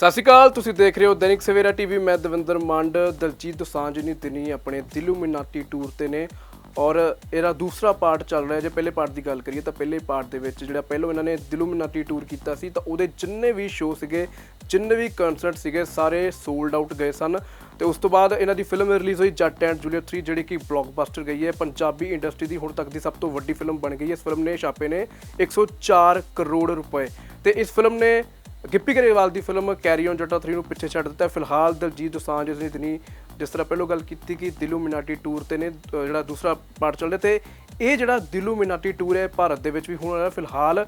ਸਤਿ ਸ਼੍ਰੀ ਅਕਾਲ, ਤੁਸੀਂ ਦੇਖ ਰਹੇ ਹੋ ਦੈਨਿਕ ਸਵੇਰਾ ਟੀਵੀ। ਮੈਂ ਦਵਿੰਦਰ ਮੰਡ, ਦਲਜੀਤ ਦੋਸਾਂਝ ਨੇ ਦਿਨੀ ਆਪਣੇ ਦਿਲੂ ਮਿਨਾਟੀ ਟੂਰ ਤੇ ਨੇ ਔਰ ਇਹਦਾ ਦੂਸਰਾ ਪਾਰਟ ਚੱਲ ਰਿਹਾ। ਜੇ ਪਹਿਲੇ ਪਾਰਟ ਦੀ ਗੱਲ ਕਰੀਏ ਤਾਂ ਪਹਿਲੇ ਪਾਰਟ ਦੇ ਵਿੱਚ ਜਿਹੜਾ ਪਹਿਲੋਂ ਇਹਨਾਂ ਨੇ ਦਿਲੂ ਮਿਨਾਟੀ ਟੂਰ ਕੀਤਾ ਸੀ, ਤਾਂ ਉਹਦੇ ਜਿੰਨੇ ਵੀ ਸ਼ੋਅ ਸੀਗੇ, ਜਿੰਨੇ ਵੀ ਕਨਸਰਟ ਸੀਗੇ, ਸਾਰੇ ਸੋਲਡ ਆਊਟ ਗਏ ਸਨ। ਤੇ ਉਸ ਤੋਂ ਬਾਅਦ ਇਹਨਾਂ ਦੀ ਫਿਲਮ ਰਿਲੀਜ਼ ਹੋਈ ਜੱਟ ਐਂਡ ਜੂਲੀਅਟ 3 ਜਿਹੜੀ ਕਿ ਬਲੌਕਬਸਟਰ ਗਈ ਹੈ। ਪੰਜਾਬੀ ਇੰਡਸਟਰੀ ਦੀ ਹੁਣ ਤੱਕ ਦੀ ਸਭ ਤੋਂ ਵੱਡੀ ਫਿਲਮ ਬਣ ਗਈ ਹੈ। ਇਸ ਫਿਲਮ ਨੇ ਛਾਪੇ ਨੇ 104 ਕਰੋੜ ਰੁਪਏ। ਤੇ ਇਸ ਫਿਲਮ ਨੇ ਗਿੱਪੀ ਗਰੇਵਾਲ ਦੀ ਫਿਲਮ ਕੈਰੀ ਔਨ ਜੱਟਾ 3 ਨੂੰ ਪਿੱਛੇ ਛੱਡ ਦਿੱਤਾ। ਫਿਲਹਾਲ ਦਲਜੀਤ ਦੋਸਾਂਝ ਜਿਸ ਨੇ ਦਿਨੀ ਜਿਸ ਤਰ੍ਹਾਂ ਪਹਿਲਾਂ ਗੱਲ ਕੀਤੀ ਕਿ ਦਿਲੂ ਮਿਨਾਟੀ ਟੂਰ ਤੇ ਨੇ ਜਿਹੜਾ ਦੂਸਰਾ ਪਾਰਟ ਚੱਲ ਰਿਹਾ ਤੇ ਇਹ ਜਿਹੜਾ ਦਿਲੂ ਮਿਨਾਟੀ ਟੂਰ ਹੈ, ਭਾਰਤ ਦੇ ਵਿੱਚ ਵੀ ਹੋਣ ਵਾਲਾ ਫਿਲਹਾਲ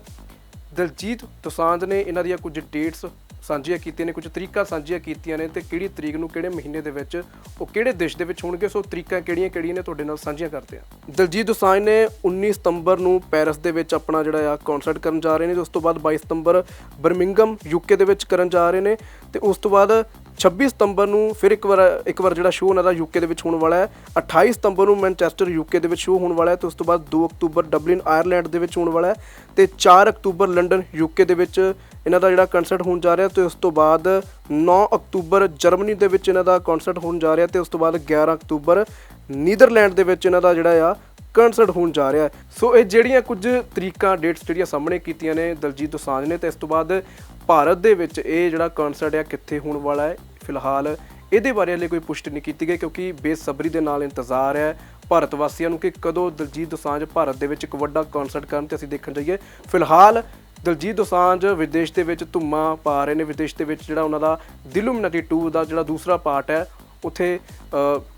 ਦਲਜੀਤ ਦੋਸਾਂਝ ਨੇ ਇਹਨਾਂ ਦੀਆਂ ਕੁਝ ਡੇਟਸ ਸਾਂਝੀਆਂ ਕੀਤੀਆਂ ਨੇ, ਕੁਝ ਤਰੀਕਾ ਸਾਂਝੀਆਂ ਕੀਤੀਆਂ ਨੇ ਤੇ ਕਿਹੜੀ ਤਰੀਕ ਨੂੰ ਕਿਹੜੇ ਮਹੀਨੇ ਦੇ ਵਿੱਚ ਉਹ ਕਿਹੜੇ ਦੇਸ਼ ਦੇ ਵਿੱਚ ਹੋਣਗੇ, ਸੋ ਤਰੀਕਾਂ ਕਿਹੜੀਆਂ ਕਿਹੜੀਆਂ ਨੇ ਤੁਹਾਡੇ ਨਾਲ ਸਾਂਝੀਆਂ ਕਰਦੇ ਆ ਦਲਜੀਤ ਦੋਸਾਂਝ ਨੇ 19 ਸਤੰਬਰ ਨੂੰ ਪੈਰਿਸ ਦੇ ਵਿੱਚ ਆਪਣਾ ਜਿਹੜਾ ਆ ਕਨਸਰਟ ਕਰਨ ਜਾ ਰਹੇ ਨੇ ਤੇ ਉਸ ਤੋਂ ਬਾਅਦ 22 ਸਤੰਬਰ ਬਰਮਿੰਗਮ ਯੂਕੇ ਦੇ ਵਿੱਚ ਕਰਨ ਜਾ ਰਹੇ ਨੇ ਤੇ ਉਸ ਤੋਂ ਬਾਅਦ 26 ਸਤੰਬਰ ਨੂੰ ਫਿਰ ਇੱਕ ਵਾਰ ਇੱਕ ਵਾਰ ਜਿਹੜਾ ਸ਼ੋਅ ਉਹਨਾਂ ਦਾ ਯੂਕੇ ਦੇ ਵਿੱਚ ਹੋਣ ਵਾਲਾ ਹੈ। 28 ਸਤੰਬਰ ਨੂੰ ਮੈਨਚੈਸਟਰ ਯੂਕੇ ਦੇ ਵਿੱਚ ਸ਼ੋਅ ਹੋਣ ਵਾਲਾ ਹੈ ਤੇ ਉਸ ਤੋਂ ਬਾਅਦ 2 ਅਕਤੂਬਰ ਡਬਲਿਨ ਆਇਰਲੈਂਡ ਦੇ ਵਿੱਚ ਹੋਣ ਵਾਲਾ ਹੈ ਤੇ 4 ਅਕਤੂਬਰ ਲੰਡਨ ਯੂਕੇ ਦੇ ਵਿੱਚ ਇਹਨਾਂ ਦਾ ਜਿਹੜਾ ਕਨਸਰਟ ਹੋਣ ਜਾ ਰਿਹਾ ਤੇ ਉਸ ਤੋਂ ਬਾਅਦ 9 ਅਕਤੂਬਰ ਜਰਮਨੀ ਦੇ ਵਿੱਚ ਇਹਨਾਂ ਦਾ ਕਨਸਰਟ ਹੋਣ ਜਾ ਰਿਹਾ ਤੇ ਉਸ ਤੋਂ ਬਾਅਦ 11 ਅਕਤੂਬਰ ਨੀਦਰਲੈਂਡ ਦੇ ਵਿੱਚ ਇਹਨਾਂ ਦਾ ਜਿਹੜਾ ਆ ਕਨਸਰਟ ਹੋਣ ਜਾ ਰਿਹਾ ਹੈ। ਸੋ ਇਹ ਜਿਹੜੀਆਂ ਕੁਝ ਤਰੀਕਾਂ ਡੇਟਸ ਜਿਹੜੀਆਂ ਸਾਹਮਣੇ ਕੀਤੀਆਂ ਨੇ ਦਲਜੀਤ ਦੋਸਾਂਝ ਨੇ, ਤੇ ਇਸ ਤੋਂ ਬਾਅਦ ਭਾਰਤ ਦੇ ਵਿੱਚ ਇਹ ਜਿਹੜਾ ਕਨਸਰਟ ਆ, ਕਿੱਥੇ ਹੋਣ ਵਾਲਾ ਹੈ? ਫਿਲਹਾਲ ਇਹਦੇ ਬਾਰੇ ਹਲੇ ਕੋਈ ਪੁਸ਼ਟੀ ਨਹੀਂ ਕੀਤੀ ਗਈ, ਕਿਉਂਕਿ ਬੇਸਬਰੀ ਦੇ ਨਾਲ ਇੰਤਜ਼ਾਰ ਹੈ ਭਾਰਤ ਵਾਸੀਆਂ ਨੂੰ ਕਿ ਕਦੋਂ ਦਲਜੀਤ ਦੋਸਾਂਝ ਭਾਰਤ ਦੇ ਵਿੱਚ ਇੱਕ ਵੱਡਾ ਕਨਸਰਟ ਕਰਨ ਤੇ ਅਸੀਂ ਦੇਖਣ ਜਾਈਏ। ਫਿਲਹਾਲ ਦਲਜੀਤ ਦੋਸਾਂਝ ਵਿਦੇਸ਼ ਦੇ ਵਿੱਚ ਧੁੰਮਾਂ ਪਾ ਰਹੇ ਨੇ। ਵਿਦੇਸ਼ ਦੇ ਵਿੱਚ ਜਿਹੜਾ ਉਹਨਾਂ ਦਾ ਦਿਲੂਮਿਨਾਟੀ 2 ਦਾ ਜਿਹੜਾ ਦੂਸਰਾ ਪਾਰਟ ਹੈ ਉੱਥੇ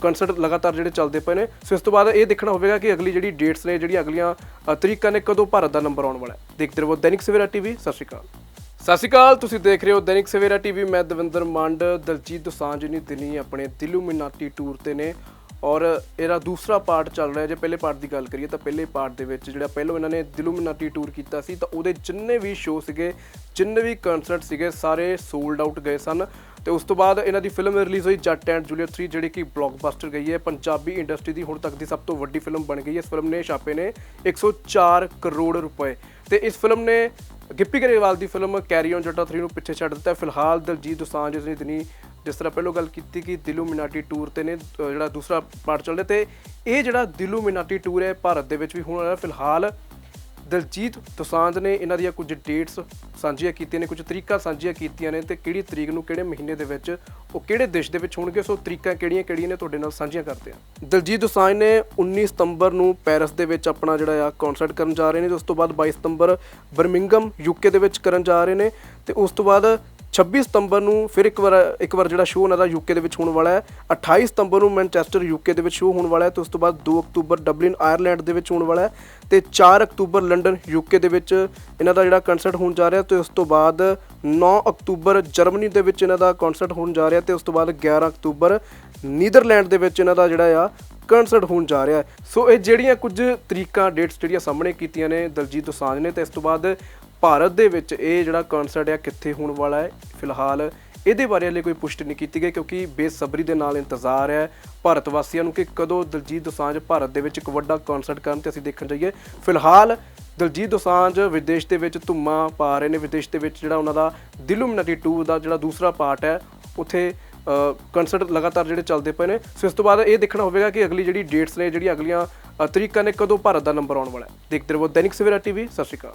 ਕਨਸਰਟ ਲਗਾਤਾਰ ਜਿਹੜੇ ਚੱਲਦੇ ਪਏ ਨੇ। ਸੋ ਇਸ ਤੋਂ ਬਾਅਦ ਇਹ ਦੇਖਣਾ ਹੋਵੇਗਾ ਕਿ ਅਗਲੀ ਜਿਹੜੀ ਡੇਟਸ ਨੇ, ਜਿਹੜੀਆਂ ਅਗਲੀਆਂ ਤਰੀਕਾਂ ਨੇ, ਕਦੋਂ ਭਾਰਤ ਦਾ ਨੰਬਰ ਆਉਣ ਵਾਲਾ ਹੈ। ਦੇਖਦੇ ਰਹੋ ਦੈਨਿਕ ਸਵੇਰਾ ਟੀਵੀ। ਸਤਿ ਸ਼੍ਰੀ ਅਕਾਲ। ਸਤਿ ਸ਼੍ਰੀ ਅਕਾਲ। ਤੁਸੀਂ ਦੇਖ ਰਹੇ ਹੋ ਦੈਨਿਕ ਸਵੇਰਾ ਟੀਵੀ। ਮੈਂ ਦਵਿੰਦਰ ਮੰਡ, ਦਲਜੀਤ ਦੋਸਾਂਝ ਨੇ ਦਿਨੀ ਆਪਣੇ ਦਿਲੂ ਮਿਨਾਟੀ ਟੂਰ ਤੇ ਨੇ। ਔਰ ਇਹਦਾ ਦੂਸਰਾ ਪਾਰਟ ਚੱਲ ਰਿਹਾ, ਜੇ ਪਹਿਲੇ ਪਾਰਟ ਦੀ ਗੱਲ ਕਰੀਏ ਤਾਂ ਪਹਿਲੇ ਪਾਰਟ ਦੇ ਵਿੱਚ ਜਿਹੜਾ ਪਹਿਲਾਂ ਇਹਨਾਂ ਨੇ ਦਿਲੂਮਿਨਾਟੀ ਟੂਰ ਕੀਤਾ ਸੀ, ਤਾਂ ਉਹਦੇ ਜਿੰਨੇ ਵੀ ਸ਼ੋਅ ਸੀਗੇ, ਜਿੰਨੇ ਵੀ ਕਨਸਰਟ ਸੀਗੇ, ਸਾਰੇ ਸੋਲਡ ਆਊਟ ਗਏ ਸਨ। ਤੇ ਉਸ ਤੋਂ ਬਾਅਦ ਇਹਨਾਂ ਦੀ ਫਿਲਮ ਰਿਲੀਜ਼ ਹੋਈ ਜੱਟ ਐਂਡ ਜੂਲੀਅਟ 3 ਜਿਹੜੀ ਕਿ ਬਲੌਕਬਸਟਰ ਗਈ ਹੈ। ਪੰਜਾਬੀ ਇੰਡਸਟਰੀ ਦੀ ਹੁਣ ਤੱਕ ਦੀ ਸਭ ਤੋਂ ਵੱਡੀ ਫਿਲਮ ਬਣ ਗਈ ਹੈ। ਇਸ ਫਿਲਮ ਨੇ ਛਾਪੇ ਨੇ 104 ਕਰੋੜ ਰੁਪਏ। ਤੇ ਇਸ ਫਿਲਮ ਨੇ ਗਿੱਪੀ ਗਰੇਵਾਲ ਦੀ ਫਿਲਮ ਕੈਰੀ ਔਨ ਜੱਟਾ 3 ਨੂੰ ਪਿੱਛੇ ਛੱਡ ਦਿੱਤਾ। ਫਿਲਹਾਲ ਦਲਜੀਤ ਦੋਸਾਂਝ ਜਿਸ ਨੇ ਦਿਨੀ ਜਿਸ ਤਰ੍ਹਾਂ ਪਹਿਲਾਂ ਗੱਲ ਕੀਤੀ ਕਿ ਦਿਲੂ ਮਿਨਾਟੀ ਟੂਰ ਤੇ ਨੇ ਜਿਹੜਾ ਦੂਸਰਾ ਪਾਰਟ ਚੱਲ ਰਿਹਾ ਤੇ ਇਹ ਜਿਹੜਾ ਦਿਲੂ ਮਿਨਾਟੀ ਟੂਰ ਹੈ, ਭਾਰਤ ਦੇ ਵਿੱਚ ਵੀ ਹੁਣ ਫਿਲਹਾਲ ਦਲਜੀਤ ਦੋਸਾਂਝ ਨੇ ਇਹਨਾਂ ਦੀਆਂ ਕੁਝ ਡੇਟਸ ਸਾਂਝੀਆਂ ਕੀਤੀਆਂ ਨੇ, ਕੁਝ ਤਰੀਕਾਂ ਸਾਂਝੀਆਂ ਕੀਤੀਆਂ ਨੇ ਤੇ ਕਿਹੜੀ ਤਰੀਕ ਨੂੰ ਕਿਹੜੇ ਮਹੀਨੇ ਦੇ ਵਿੱਚ ਉਹ ਕਿਹੜੇ ਦੇਸ਼ ਦੇ ਵਿੱਚ ਹੋਣਗੇ, ਸੋ ਤਰੀਕਾਂ ਕਿਹੜੀਆਂ ਕਿਹੜੀਆਂ ਨੇ ਤੁਹਾਡੇ ਨਾਲ ਸਾਂਝੀਆਂ ਕਰਦੇ ਆ ਦਲਜੀਤ ਦੋਸਾਂਝ ਨੇ 19 ਸਤੰਬਰ ਨੂੰ ਪੈਰਿਸ ਦੇ ਵਿੱਚ ਆਪਣਾ ਜਿਹੜਾ ਆ ਕਨਸਰਟ ਕਰਨ ਜਾ ਰਹੇ ਨੇ ਤੇ ਉਸ ਤੋਂ ਬਾਅਦ 22 ਸਤੰਬਰ ਬਰਮਿੰਗਮ ਯੂਕੇ ਦੇ ਵਿੱਚ ਕਰਨ ਜਾ ਰਹੇ ਨੇ ਤੇ ਉਸ ਤੋਂ ਬਾਅਦ 26 ਸਤੰਬਰ ਨੂੰ ਫਿਰ ਇੱਕ ਵਾਰ ਇੱਕ ਵਾਰ ਜਿਹੜਾ ਸ਼ੋਅ ਉਹਨਾਂ ਦਾ ਯੂਕੇ ਦੇ ਵਿੱਚ ਹੋਣ ਵਾਲਾ ਹੈ। 28 ਸਤੰਬਰ ਨੂੰ ਮੈਨਚੈਸਟਰ ਯੂਕੇ ਦੇ ਵਿੱਚ ਸ਼ੋਅ ਹੋਣ ਵਾਲਾ ਹੈ ਤੇ ਉਸ ਤੋਂ ਬਾਅਦ 2 ਅਕਤੂਬਰ ਡਬਲਿਨ ਆਇਰਲੈਂਡ ਦੇ ਵਿੱਚ ਹੋਣ ਵਾਲਾ ਹੈ ਤੇ 4 ਅਕਤੂਬਰ ਲੰਡਨ ਯੂਕੇ ਦੇ ਵਿੱਚ ਇਹਨਾਂ ਦਾ ਜਿਹੜਾ ਕਨਸਰਟ ਹੋਣ ਜਾ ਰਿਹਾ ਤੇ ਉਸ ਤੋਂ ਬਾਅਦ 9 ਅਕਤੂਬਰ ਜਰਮਨੀ ਦੇ ਵਿੱਚ ਇਹਨਾਂ ਦਾ ਕਨਸਰਟ ਹੋਣ ਜਾ ਰਿਹਾ ਤੇ ਉਸ ਤੋਂ ਬਾਅਦ 11 ਅਕਤੂਬਰ ਨੀਦਰਲੈਂਡ ਦੇ ਵਿੱਚ ਇਹਨਾਂ ਦਾ ਜਿਹੜਾ ਆ ਕਨਸਰਟ ਹੋਣ ਜਾ ਰਿਹਾ ਹੈ। ਸੋ ਇਹ ਜਿਹੜੀਆਂ ਕੁਝ ਤਰੀਕਾਂ ਡੇਟਸ ਜਿਹੜੀਆਂ ਸਾਹਮਣੇ ਕੀਤੀਆਂ ਨੇ ਦਲਜੀਤ ਦੋਸਾਂਝ ਨੇ ਤੇ ਇਸ ਤੋਂ ਬਾਅਦ ਭਾਰਤ ਦੇ ਵਿੱਚ ਇਹ ਜਿਹੜਾ ਕਨਸਰਟ ਆ ਕਿੱਥੇ ਹੋਣ ਵਾਲਾ ਹੈ, ਫਿਲਹਾਲ ਇਹਦੇ ਬਾਰੇ ਹਲੇ ਕੋਈ ਪੁਸ਼ਟੀ ਨਹੀਂ ਕੀਤੀ ਗਈ ਕਿਉਂਕਿ ਬੇਸਬਰੀ ਦੇ ਨਾਲ ਇੰਤਜ਼ਾਰ ਹੈ ਭਾਰਤ ਵਾਸੀਆਂ ਨੂੰ ਕਿ ਕਦੋਂ ਦਲਜੀਤ ਦੋਸਾਂਝ ਭਾਰਤ ਦੇ ਵਿੱਚ ਇੱਕ ਵੱਡਾ ਕਨਸਰਟ ਕਰਨ ਤੇ ਅਸੀਂ ਦੇਖਣ ਜਾਈਏ। ਫਿਲਹਾਲ ਦਲਜੀਤ ਦੋਸਾਂਝ ਵਿਦੇਸ਼ ਦੇ ਵਿੱਚ ਧੁੰਮਾਂ ਪਾ ਰਹੇ ਨੇ, ਵਿਦੇਸ਼ ਦੇ ਵਿੱਚ ਜਿਹੜਾ ਉਹਨਾਂ ਦਾ ਦਿਲੂਮਿਨਾਟੀ 2 ਦਾ ਜਿਹੜਾ ਦੂਸਰਾ ਪਾਰਟ ਹੈ, ਉੱਥੇ ਕਨਸਰਟ ਲਗਾਤਾਰ ਜਿਹੜੇ ਚੱਲਦੇ ਪਏ ਨੇ। ਸੋ ਇਸ ਤੋਂ ਬਾਅਦ ਇਹ ਦੇਖਣਾ ਹੋਵੇਗਾ ਕਿ ਅਗਲੀ ਜਿਹੜੀ ਡੇਟਸ ਨੇ, ਜਿਹੜੀਆਂ ਅਗਲੀਆਂ ਤਰੀਕਾਂ ਨੇ ਕਦੋਂ ਭਾਰਤ ਦਾ ਨੰਬਰ ਆਉਣ ਵਾਲਾ ਹੈ। ਦੇਖਦੇ ਰਹੋ ਦੈਨਿਕ ਸਵੇਰਾ ਟੀਵੀ, ਸਤਿ ਸ਼੍ਰੀ ਅਕਾਲ।